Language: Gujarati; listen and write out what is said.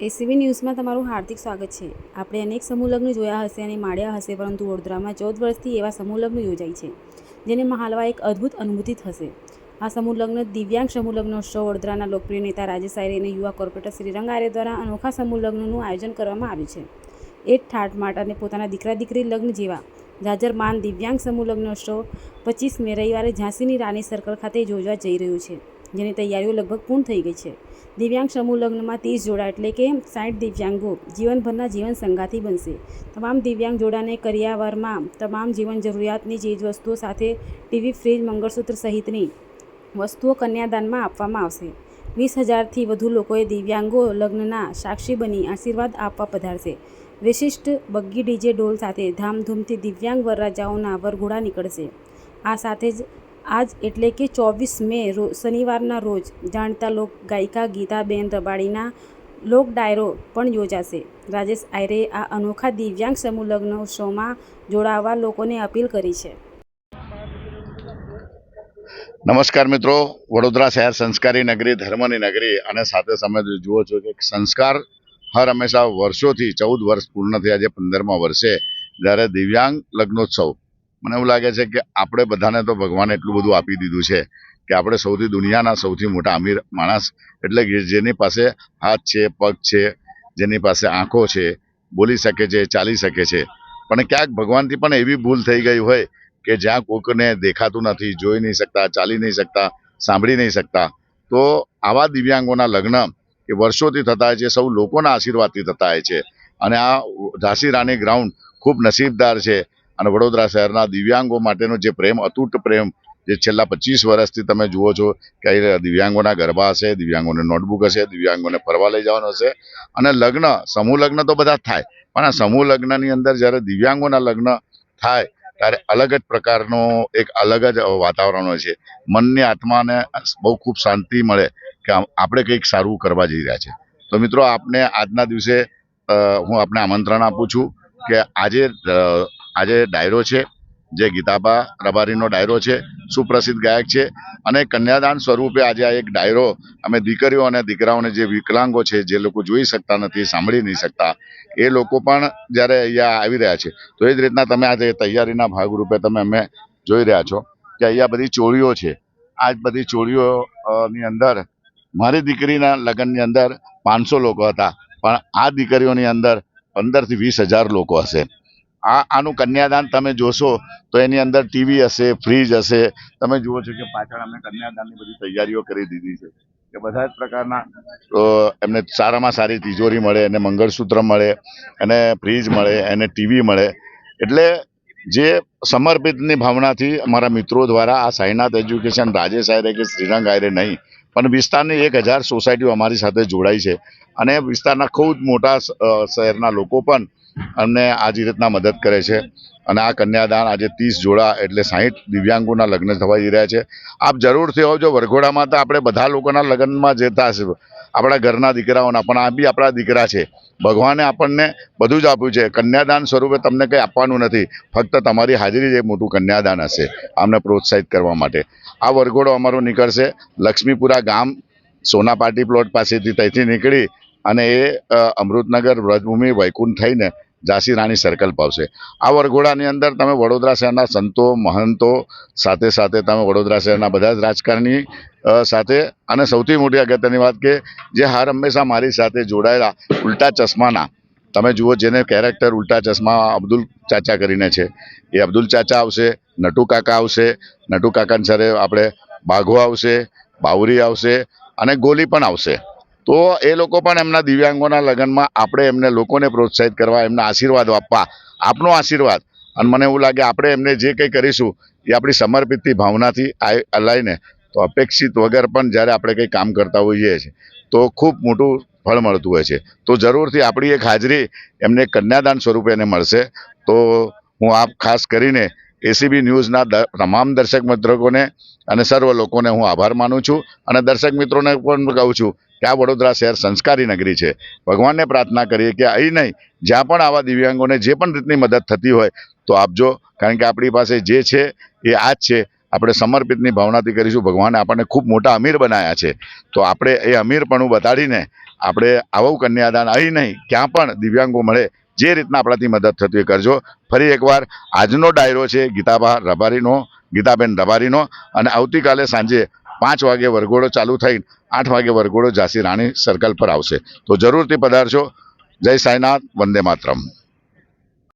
એસીબી ન્યૂઝમાં તમારું હાર્દિક સ્વાગત છે. આપણે અનેક સમૂહ જોયા હશે અને માણ્યા હશે, પરંતુ વડોદરામાં ચૌદ વર્ષથી એવા સમૂહ લગ્ન યોજાય છે, જેને મહાલવા એક અદ્ભુત અનુભૂતિ થશે. આ સમૂહ દિવ્યાંગ સમૂહ લગ્નોત્સવ, વડોદરાના લોકપ્રિય નેતા રાજેશ આયરે અને યુવા કોર્પોરેટર શ્રીરંગ આર્ય દ્વારા અનોખા સમૂહ લગ્નનું આયોજન કરવામાં આવ્યું છે. એક ઠાઠમાટ અને પોતાના દીકરા દીકરી લગ્ન જેવા જાજરમાન દિવ્યાંગ સમૂહ લગ્નોત્સવ પચીસ મે રવિવારે ઝાંસીની રાની સર્કલ ખાતે યોજવા જઈ રહ્યું છે, જેની તૈયારીઓ લગભગ પૂર્ણ થઈ ગઈ છે. દિવ્યાંગ સમૂહ લગ્નમાં ત્રીસ જોડા એટલે કે સાઠ દિવ્યાંગો જીવનભરના જીવન સંગાથી બનશે. તમામ દિવ્યાંગ જોડાને કરિયાવરમાં તમામ જીવન જરૂરિયાતની ચીજવસ્તુઓ સાથે ટીવી, ફ્રીજ, મંગળસૂત્ર સહિતની વસ્તુઓ કન્યાદાનમાં આપવામાં આવશે. વીસ હજારથી વધુ લોકોએ દિવ્યાંગો લગ્નના સાક્ષી બની આશીર્વાદ આપવા પધારશે. વિશિષ્ટ બગ્ગી ડીજે ડોલ સાથે ધામધૂમથી દિવ્યાંગ વરરાજાઓના વરઘોડા નીકળશે. આ સાથે જ આજ એટલે કે ચોવીસ મે શનિવારના રોજ જાણીતા લોક ગાયિકા ગીતાબેન રબાડીના લોક ડાયરો પણ યોજાશે. રાજેશ આયરે આ અનોખા દિવ્યાંગ સમૂહ લગ્નોત્સવમાં જોડાવા લોકોને અપીલ કરી છે. નમસ્કાર મિત્રો. વડોદરા શહેર સંસ્કારી નગરી, ધર્મની નગરી અને સાથે તમે જુઓ છો કે સંસ્કાર હર હંમેશા વર્ષોથી, ચૌદ વર્ષ પૂર્ણ થયા જે પંદરમા વર્ષે જ્યારે દિવ્યાંગ લગ્નોત્સવ મને એવું લાગે છે કે આપણે બધાને તો ભગવાને એટલું બધું આપી દીધું છે કે આપણે સૌથી દુનિયાના સૌથી મોટા અમીર માણસ એટલે કે જેની પાસે હાથ છે, પગ છે, જેની પાસે આંખો છે, બોલી શકે છે, ચાલી શકે છે. પણ ક્યાંક ભગવાનથી પણ એવી ભૂલ થઈ ગઈ હોય કે જ્યાં કોકને દેખાતું નથી, જોઈ નહીં શકતા, ચાલી નહીં શકતા, સાંભળી નહીં શકતા. તો આવા દિવ્યાંગોના લગ્ન એ વર્ષોથી થતા હોય છે, સૌ લોકોના આશીર્વાદથી થતા હોય છે. અને આ ઝાંસી રાણી ગ્રાઉન્ડ ખૂબ નસીબદાર છે. અને વડોદરા શહેરના દિવ્યાંગો માટેનો જે પ્રેમ, અતૂટ પ્રેમ જે છેલ્લા પચીસ વર્ષથી તમે જુઓ છો કે દિવ્યાંગોના ગરબા હશે, દિવ્યાંગોને નોટબુક હશે, દિવ્યાંગોને ફરવા લઈ જવાનું હશે. અને લગ્ન, સમૂહ લગ્ન તો બધા થાય. પણ આ સમૂહ લગ્નની અંદર જ્યારે દિવ્યાંગોના લગ્ન થાય, ત્યારે અલગ જ પ્રકારનો એક અલગ જ વાતાવરણ હોય છે. મનની આત્માને બહુ ખૂબ શાંતિ મળે કે આપણે કંઈક સારું કરવા જઈ રહ્યા છે. તો મિત્રો, આપને આજના દિવસે હું આપને આમંત્રણ આપું છું કે આજે આજે ડાયરો છે, જે ગીતાબા રબારીનો ડાયરો છે, સુપ્રસિદ્ધ ગાયક છે અને કન્યાદાન સ્વરૂપે આજે આ એક ડાયરો અમે દીકરીઓ અને દીકરાઓને જે વિકલાંગો છે, જે લોકો જોઈ શકતા નથી, સાંભળી નહીં શકતા, એ લોકો પણ જ્યારે અહીંયા આવી રહ્યા છે, તો એ જ રીતના તમે આજે તૈયારીના ભાગરૂપે તમે અમે જોઈ રહ્યા છો કે અહીંયા બધી ચોળીઓ છે. આ બધી ચોળીઓની અંદર મારી દીકરીના લગ્નની અંદર પાંચસો લોકો હતા, પણ આ દીકરીઓની અંદર પંદરથી વીસ હજાર લોકો હશે. આ આનું કન્યાદાન તમે જોશો તો એની અંદર ટીવી હશે, ફ્રીજ હશે. તમે જુઓ છો કે પાછળ અમે કન્યાદાનની બધી તૈયારીઓ કરી દીધી છે. કે બધા જ પ્રકારના એમને સારામાં સારી તિજોરી મળે, એને મંગળસૂત્ર મળે, એને ફ્રીજ મળે, એને ટીવી મળે. એટલે જે સમર્પિતની ભાવનાથી અમારા મિત્રો દ્વારા આ સાઈનાથ એજ્યુકેશન રાજેશ આયરે કે શ્રીરંગ આયરે નહીં, પણ વિસ્તારની એક હજાર સોસાયટીઓ અમારી સાથે જોડાઈ છે. અને વિસ્તારના ખૂબ મોટા શહેરના લોકો પણ અમને આ જ રીતના મદદ કરે છે. અને આ કન્યાદાન આજે ત્રીસ જોડા એટલે સાહીઠ દિવ્યાંગોના લગ્ન થવા જઈ રહ્યા છે. આપ જરૂરથી આવજો. વરઘોડામાં તો આપણે બધા લોકોના લગ્નમાં જતા હશે આપણા ઘરના દીકરાઓના, પણ આ બી આપણા દીકરા છે. ભગવાને આપણને બધું જ આપ્યું છે. કન્યાદાન સ્વરૂપે તમને કંઈ આપવાનું નથી. ફક્ત તમારી હાજરી જ મોટું કન્યાદાન હશે, આમને પ્રોત્સાહિત કરવા માટે. આ વરઘોડો અમારો નીકળશે લક્ષ્મીપુરા ગામ સોના પાર્ટી પ્લોટ પાસેથી ત્યાંથી નીકળી અને એ અમૃતનગર, વ્રજભૂમિ, વૈકુંઠ થઈને ઝાંસી રાણી સર્કલ પાવશે આ વરઘોડાની અંદર તમે વડોદરા શહેરના સંતો, મહંતો સાથે સાથે તમે વડોદરા શહેરના બધા જ રાજકારણી સાથે અને સૌથી મોટી અગત્યની વાત કે જે હાર હંમેશા મારી સાથે જોડાયેલા ઉલ્ટા ચશ્માના, તમે જુઓ જેને કેરેક્ટર ઉલ્ટા ચશ્મા અબ્દુલ ચાચા કરીને છે. એ અબ્દુલ ચાચા આવશે, નટુ કાકા આવશે, નટુ કાકાની સાથે આપણે બાઘો આવશે, બાવરી આવશે અને ગોલી પણ આવશે. તો એ લોકો પણ એમના દિવ્યાંગોના લગ્નમાં આપણે એમને લોકોને પ્રોત્સાહિત કરવા, એમના આશીર્વાદ આપવા, આપનો આશીર્વાદ. અને મને એવું લાગે આપણે એમને જે કંઈ કરીશું, એ આપણી સમર્પિતથી, ભાવનાથી આ તો અપેક્ષિત વગર પણ જ્યારે આપણે કંઈ કામ કરતા હોઈએ છીએ, તો ખૂબ મોટું ફળ મળતું હોય છે. તો જરૂરથી આપણી એક હાજરી એમને કન્યાદાન સ્વરૂપે એને મળશે. તો હું આપ ખાસ કરીને એસીબી ન્યૂઝના તમામ દર્શક મિત્રોને અને સર્વ લોકોને હું આભાર માનું છું. અને દર્શક મિત્રોને પણ કહું છું કે આ વડોદરા શહેર સંસ્કારી નગરી છે. ભગવાનને પ્રાર્થના કરીએ કે અહીં નહીં, જ્યાં પણ આવા દિવ્યાંગોને જે પણ રીતની મદદ થતી હોય, તો આપજો કારણ કે આપણી પાસે જે છે, એ આ જ છે. આપણે સમર્પિતની ભાવનાથી કરીશું. ભગવાને આપણને ખૂબ મોટા અમીર બનાવ્યા છે. તો આપણે એ અમીરપણું બતાડીને આપણે આવું કન્યાદાન અહીં નહીં, ક્યાં પણ દિવ્યાંગો મળે, જે રીતના આપણાથી મદદ થતી હોય, કરજો. ફરી એકવાર, આજનો ડાયરો છે ગીતાબા રબારીનો, ગીતાબેન રબારીનો, અને આવતીકાલે સાંજે પાંચ વાગે વરઘોડો ચાલુ થઈને આઠ વાગે વરઘોડો ઝાંસી રાણી સર્કલ પર આવશે. તો જરૂરથી પધારશો જય સાંઈનાથ, વંદે માતરમ.